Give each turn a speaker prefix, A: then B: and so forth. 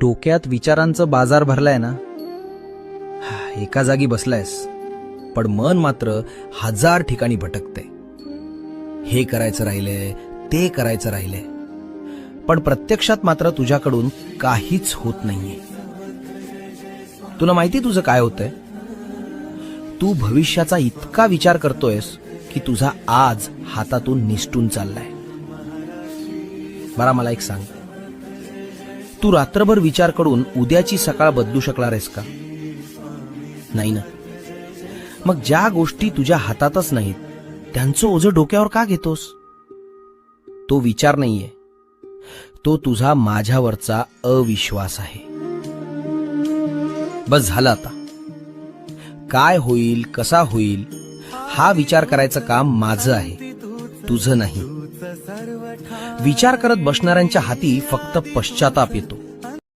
A: डोक्यात विचारांचं बाजार भरलाय ना? एका जागी बसलायस. पण मन मात्र हजार ठिकाणी भटकते हे करायचं राहिलंय ते करायचं राहिलंय. पण प्रत्यक्षात मात्र तुझ्याकडून काहीच होत नाहीये. तुला माहिती तुझं काय होतंय? तू भविष्याचा इतका विचार करतोयस की तुझा आज हातातून निसटून चाललाय. बरा मला एक सांग. तू रात्रभर विचार करून उद्याची सकाळ बदलू शकणार आहेस का? नाही ना. मग ज्या गोष्टी तुझ्या हातातच नाहीत त्यांचं ओझं डोक्यावर का घेतोस? तो विचार नाहीये. तो तुझा माझ्यावरचा अविश्वास आहे. बस झालं आता. काय होईल कसा होईल हा विचार करायचं काम माझं आहे तुझं नाही. विचार करत बसणाऱ्यांच्या हाती फक्त पश्चाताप येतो.